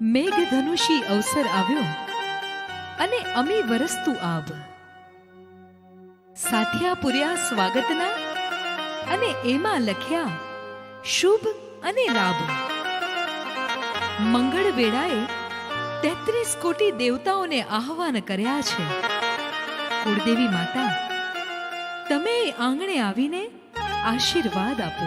મેઘધનુષી અવસર આવ્યો અને અમી વરસતું આવ. સાથિયા પુર્યા સ્વાગતના અને એમાં લખ્યા, શુભ અને લાભ. મંગળ વેળાએ તેત્રીસ કોટી દેવતાઓને આહવાન કર્યા છે. કુળદેવી માતા, તમે આંગણે આવીને આશીર્વાદ આપો.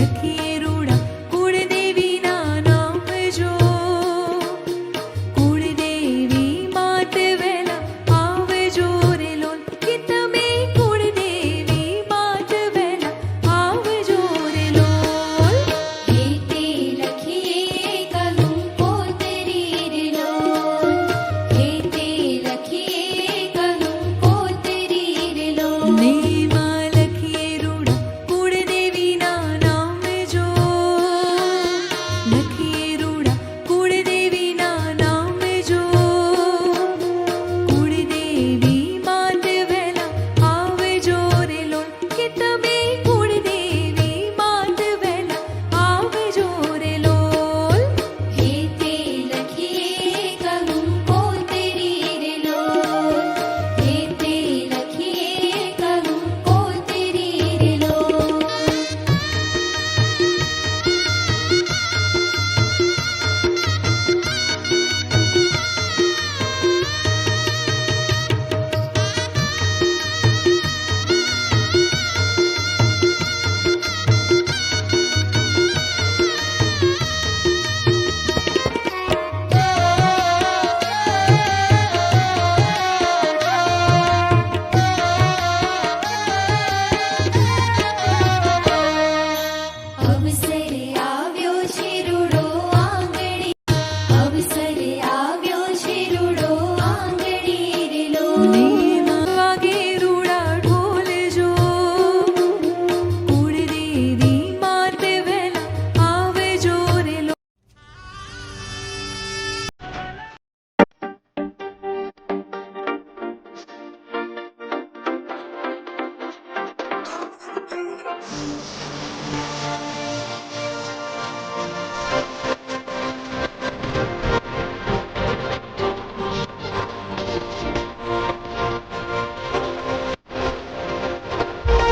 रखी